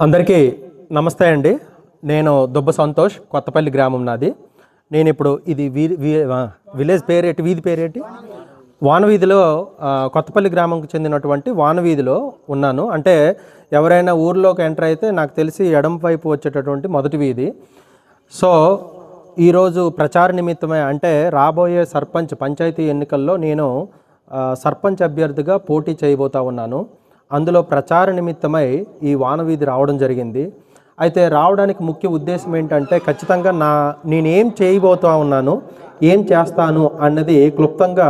అందరికీ నమస్తే అండి. నేను దుబ్బ సంతోష్ కొత్తపల్లి గ్రామం నాది. నేను ఇప్పుడు ఇది వీధి వీ- విలేజ్ పేరేటి వీధి పేరేటి? వానవీధిలో కొత్తపల్లి గ్రామంకు చెందినటువంటి వానవీధిలో ఉన్నాను. అంటే ఎవరైనా ఊర్లోకి ఎంటర్ అయితే నాకు తెలిసి ఎడం వైపు వచ్చేటటువంటి మొదటి వీధి. సో ఈరోజు ప్రచార నిమిత్తమే అంటే రాబోయే సర్పంచ్ పంచాయతీ ఎన్నికల్లో నేను సర్పంచ్ అభ్యర్థిగా పోటీ చేయబోతా ఉన్నాను. అందులో ప్రచార నిమిత్తమై ఈ వానవీధి రావడం జరిగింది. అయితే రావడానికి ముఖ్య ఉద్దేశం ఏంటంటే ఖచ్చితంగా నా నేనేం చేయబోతా ఉన్నాను ఏం చేస్తాను అన్నది క్లుప్తంగా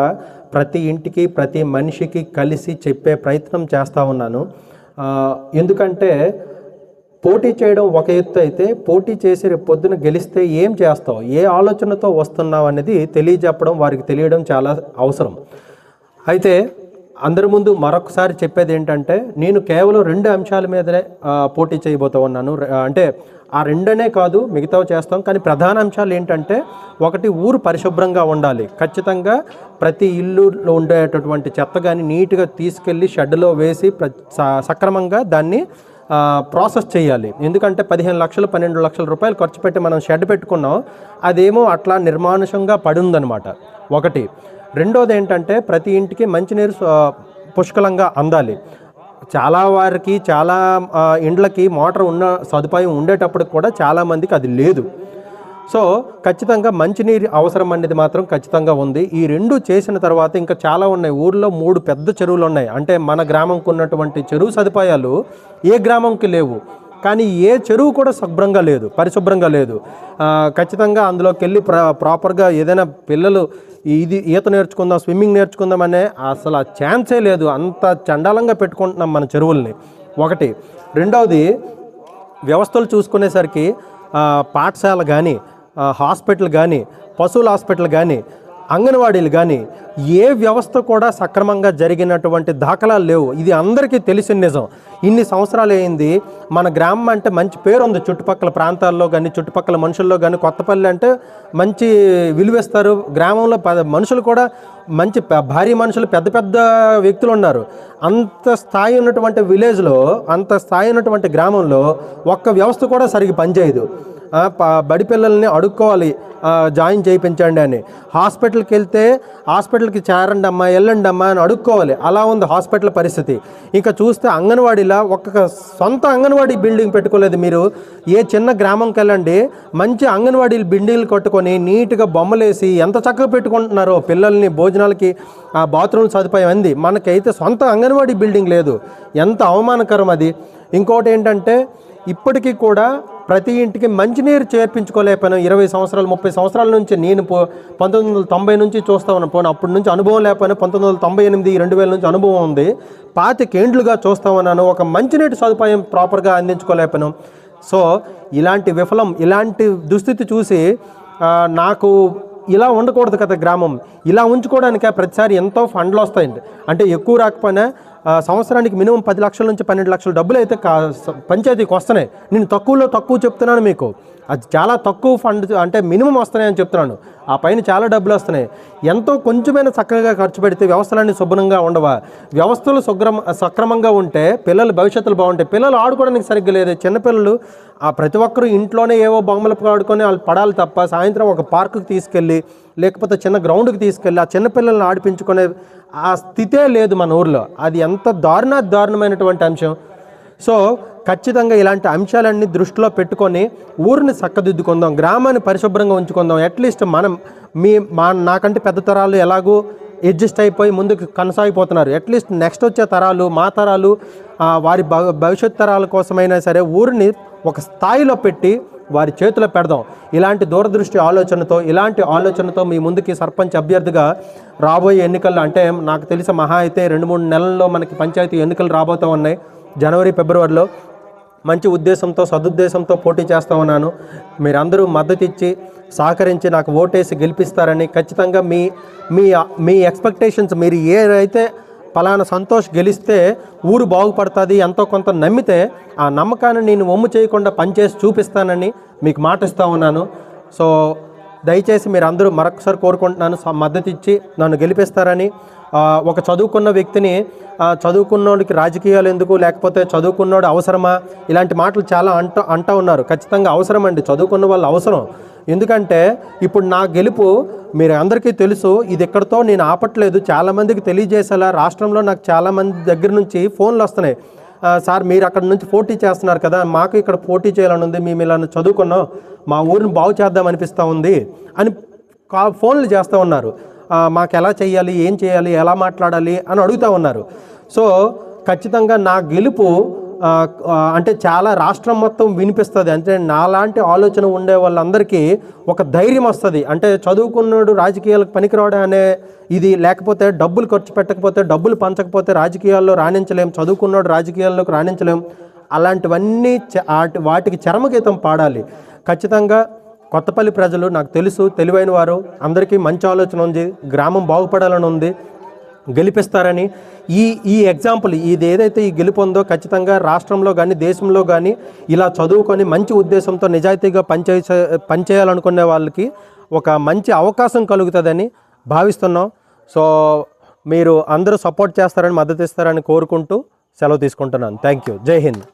ప్రతి ఇంటికి ప్రతి మనిషికి కలిసి చెప్పే ప్రయత్నం చేస్తూ ఉన్నాను. ఎందుకంటే పోటీ చేయడం ఒక ఎత్తు అయితే పోటీ చేసి రేపు పొద్దున గెలిస్తే ఏం చేస్తావు? ఏ ఆలోచనతో వస్తున్నావు అనేది తెలియజెప్పడం వారికి తెలియడం చాలా అవసరం. అయితే అందరి ముందు మరొకసారి చెప్పేది ఏంటంటే నేను కేవలం రెండు అంశాల మీదనే పోటీ చేయబోతూ ఉన్నాను. అంటే ఆ రెండనే కాదు మిగతావి చేస్తాం. కానీ ప్రధాన అంశాలు ఏంటంటే ఒకటి ఊరు పరిశుభ్రంగా ఉండాలి. ఖచ్చితంగా ప్రతి ఇల్లులో ఉండేటటువంటి చెత్త కానీ నీట్గా తీసుకెళ్ళి షెడ్లో వేసి ప్ర సక్రమంగా దాన్ని ప్రాసెస్ చేయాలి. ఎందుకంటే పదిహేను లక్షలు పన్నెండు లక్షల రూపాయలు ఖర్చు పెట్టి మనం షెడ్ పెట్టుకున్నాం అదేమో అట్లా నిర్మానుషంగా పడి ఉందన్నమాట ఒకటి. రెండోది ఏంటంటే ప్రతి ఇంటికి మంచినీరు పుష్కలంగా అందాలి. చాలా వారికి చాలా ఇండ్లకి మోటార్ ఉన్న సదుపాయం ఉండేటప్పుడు కూడా చాలామందికి అది లేదు. సో ఖచ్చితంగా మంచినీరు అవసరం అనేది మాత్రం ఖచ్చితంగా ఉంది. ఈ రెండు చేసిన తర్వాత ఇంకా చాలా ఉన్నాయి. ఊర్లో మూడు పెద్ద చెరువులు ఉన్నాయి. అంటే మన గ్రామంకు ఉన్నటువంటి చెరువు సదుపాయాలు ఏ గ్రామంకి లేవు. కానీ ఏ చెరువు కూడా శుభ్రంగా లేదు పరిశుభ్రంగా లేదు. ఖచ్చితంగా అందులోకి వెళ్ళి ప్రా ప్రాపర్గా ఏదైనా పిల్లలు ఇది ఈత నేర్చుకుందాం స్విమ్మింగ్ నేర్చుకుందాం అనే అసలు ఆ ఛాన్సే లేదు. అంత చండాలంగా పెట్టుకుంటున్నాం మన చెరువుల్ని. ఒకటి. రెండవది వ్యవస్థలు చూసుకునేసరికి పాఠశాల కానీ హాస్పిటల్ కానీ పశువుల హాస్పిటల్ కానీ అంగన్వాడీలు కానీ ఏ వ్యవస్థ కూడా సక్రమంగా జరిగినటువంటి దాఖలాలు లేవు. ఇది అందరికీ తెలిసిన నిజం. ఇన్ని సంవత్సరాలు అయింది. మన గ్రామం అంటే మంచి పేరు ఉంది. చుట్టుపక్కల ప్రాంతాల్లో కానీ చుట్టుపక్కల మనుషుల్లో కానీ కొత్తపల్లి అంటే మంచి విలువిస్తారు. గ్రామంలో ప మనుషులు కూడా మంచి భారీ మనుషులు పెద్ద పెద్ద వ్యక్తులు ఉన్నారు. అంత స్థాయి ఉన్నటువంటి విలేజ్లో అంత స్థాయి ఉన్నటువంటి గ్రామంలో ఒక్క వ్యవస్థ కూడా సరిగ్గా పనిచేయదు. బడి పిల్లల్ని అడుక్కోవాలి జాయిన్ చేయించండి అని. హాస్పిటల్కి వెళ్తే హాస్పిటల్కి చేరండి అమ్మా వెళ్ళండి అమ్మా అని అడుక్కోవాలి. అలా ఉంది హాస్పిటల్ పరిస్థితి. ఇంకా చూస్తే అంగన్వాడీలా ఒక్క సొంత అంగన్వాడీ బిల్డింగ్ పెట్టుకోలేదు మీరు. ఏ చిన్న గ్రామంకి వెళ్ళండి మంచి అంగన్వాడీ బిల్డింగ్లు కట్టుకొని నీట్గా బొమ్మలేసి ఎంత చక్కగా పెట్టుకుంటున్నారో పిల్లల్ని భోజనాలకి ఆ బాత్రూమ్ సదుపాయం అంది. మనకైతే సొంత అంగన్వాడీ బిల్డింగ్ లేదు. ఎంత అవమానకరం అది. ఇంకోటి ఏంటంటే ఇప్పటికీ కూడా ప్రతి ఇంటికి మంచినీరు చేర్పించుకోలేకపోయినా ఇరవై సంవత్సరాలు ముప్పై సంవత్సరాల నుంచి నేను పో పంతొమ్మిది వందల తొంభై నుంచి చూస్తా ఉన్నాను పోను అప్పటి నుంచి అనుభవం లేకపోయినా పంతొమ్మిది వందల తొంభై ఎనిమిది రెండు వేల నుంచి అనుభవం ఉంది. పాతికేండ్లుగా చూస్తా ఉన్నాను ఒక మంచినీటి సదుపాయం ప్రాపర్గా అందించుకోలేకపోయాను. సో ఇలాంటి విఫలం ఇలాంటి దుస్థితి చూసి నాకు ఇలా ఉండకూడదు కదా గ్రామం. ఇలా ఉంచుకోవడానికి ప్రతిసారి ఎంతో ఫండ్లు వస్తాయండి. అంటే ఎక్కువ రాకపోయినా సంవత్సరానికి మినిమం పది లక్షల నుంచి పన్నెండు లక్షల డబ్బులు అయితే కా పంచాయతీకి వస్తున్నాయి. నేను తక్కువలో తక్కువ చెప్తున్నాను మీకు. అది చాలా తక్కువ ఫండ్ అంటే మినిమం వస్తున్నాయి అని చెప్తున్నాను. ఆ పైన చాలా డబ్బులు వస్తున్నాయి. ఎంతో కొంచెమైనా చక్కగా ఖర్చు పెడితే వ్యవస్థలన్నీ శుభ్రంగా ఉండవా? వ్యవస్థలు సుగ్రమ సక్రమంగా ఉంటే పిల్లలు భవిష్యత్తులు బాగుంటాయి. పిల్లలు ఆడుకోవడానికి సరిగ్గా లేదు. చిన్నపిల్లలు ఆ ప్రతి ఒక్కరు ఇంట్లోనే ఏవో బొమ్మలు ఆడుకొని వాళ్ళు పడాలి తప్ప సాయంత్రం ఒక పార్కుకి తీసుకెళ్ళి లేకపోతే చిన్న గ్రౌండ్కి తీసుకెళ్ళి ఆ చిన్నపిల్లల్ని ఆడిపించుకునే ఆ స్థితే లేదు మన ఊర్లో. అది ఎంత దారుణ దారుణమైనటువంటి అంశం. సో ఖచ్చితంగా ఇలాంటి అంశాలన్నీ దృష్టిలో పెట్టుకొని ఊరిని చక్కదిద్దుకుందాం గ్రామాన్ని పరిశుభ్రంగా ఉంచుకుందాం. అట్లీస్ట్ మనం మీ మా నాకంటే పెద్ద తరాలు ఎలాగో అడ్జస్ట్ అయిపోయి ముందుకు కొనసాగిపోతున్నారు. అట్లీస్ట్ నెక్స్ట్ వచ్చే తరాలు మా తరాలు వారి భవిష్యత్ తరాల కోసమైనా సరే ఊరిని ఒక స్థాయిలో పెట్టి వారి చేతిలో పెడదాం. ఇలాంటి దూరదృష్టి ఆలోచనతో ఇలాంటి ఆలోచనతో మీ ముందుకి సర్పంచ్ అభ్యర్థిగా రాబోయే ఎన్నికల్లో అంటే నాకు తెలిసి మహా అయితే రెండు మూడు నెలల్లో మనకి పంచాయతీ ఎన్నికలు రాబోతూ ఉన్నాయి. జనవరి ఫిబ్రవరిలో మంచి ఉద్దేశంతో సదుద్దేశంతో పోటీ చేస్తూ ఉన్నాను. మీరందరూ మద్దతు ఇచ్చి సహకరించి నాకు ఓటేసి గెలిపిస్తారని ఖచ్చితంగా మీ మీ మీ ఎక్స్పెక్టేషన్స్ మీరు ఏదైతే పలానా సంతోష్ గెలిస్తే ఊరు బాగుపడుతుంది ఎంతో కొంత నమ్మితే ఆ నమ్మకాన్ని నేను ఒమ్ము చేయకుండా పనిచేసి చూపిస్తానని మీకు మాటిస్తూ ఉన్నాను. సో దయచేసి మీరు అందరూ మరొకసారి కోరుకుంటున్నాను మద్దతు ఇచ్చి నన్ను గెలిపిస్తారని. ఒక చదువుకున్న వ్యక్తిని చదువుకున్నోడికి రాజకీయాలు ఎందుకు లేకపోతే చదువుకున్నోడు అవసరమా? ఇలాంటి మాటలు చాలా అంట అంటా ఉన్నారు. ఖచ్చితంగా అవసరం అండి చదువుకున్న వాళ్ళు అవసరం. ఎందుకంటే ఇప్పుడు నా గెలుపు మీరు అందరికీ తెలుసు ఇది ఎక్కడితో నేను ఆపట్లేదు. చాలామందికి తెలియజేసేలా రాష్ట్రంలో నాకు చాలామంది దగ్గర నుంచి ఫోన్లు వస్తున్నాయి. సార్ మీరు అక్కడ నుంచి పోటీ చేస్తున్నారు కదా మాకు ఇక్కడ పోటీ చేయాలని ఉంది మేము ఇలా చదువుకున్నాం మా ఊరిని బాగు చేద్దాం అనిపిస్తూ ఉంది అని కా ఫోన్లు చేస్తూ ఉన్నారు. మాకు ఎలా చేయాలి ఏం చేయాలి ఎలా మాట్లాడాలి అని అడుగుతూ ఉన్నారు. సో ఖచ్చితంగా నా గెలుపు అంటే చాలా రాష్ట్రం మొత్తం వినిపిస్తుంది. అంటే నాలాంటి ఆలోచన ఉండే వాళ్ళందరికీ ఒక ధైర్యం వస్తుంది. అంటే చదువుకున్నాడు రాజకీయాలకు పనికిరావడం అనే ఇది లేకపోతే డబ్బులు ఖర్చు పెట్టకపోతే డబ్బులు పంచకపోతే రాజకీయాల్లో రాణించలేం. చదువుకున్నాడు రాజకీయాల్లోకి రాణించలేం. అలాంటివన్నీ చ- వాటికి చరమగీతం పాడాలి. ఖచ్చితంగా కొత్తపల్లి ప్రజలు నాకు తెలుసు తెలివైన వారు అందరికీ మంచి ఆలోచన ఉంది గ్రామం బాగుపడాలని ఉంది గెలిపిస్తారని. ఈ ఈ ఎగ్జాంపుల్ ఇది ఏదైతే ఈ గెలుపు ఉందో ఖచ్చితంగా రాష్ట్రంలో కానీ దేశంలో కానీ ఇలా చదువుకొని మంచి ఉద్దేశంతో నిజాయితీగా పనిచే పనిచేయాలనుకునే వాళ్ళకి ఒక మంచి అవకాశం కలుగుతుందని భావిస్తున్నాం. సో మీరు అందరూ సపోర్ట్ చేస్తారని మద్దతు ఇస్తారని కోరుకుంటూ సెలవు తీసుకుంటున్నాను. థ్యాంక్ యూ జై హింద్.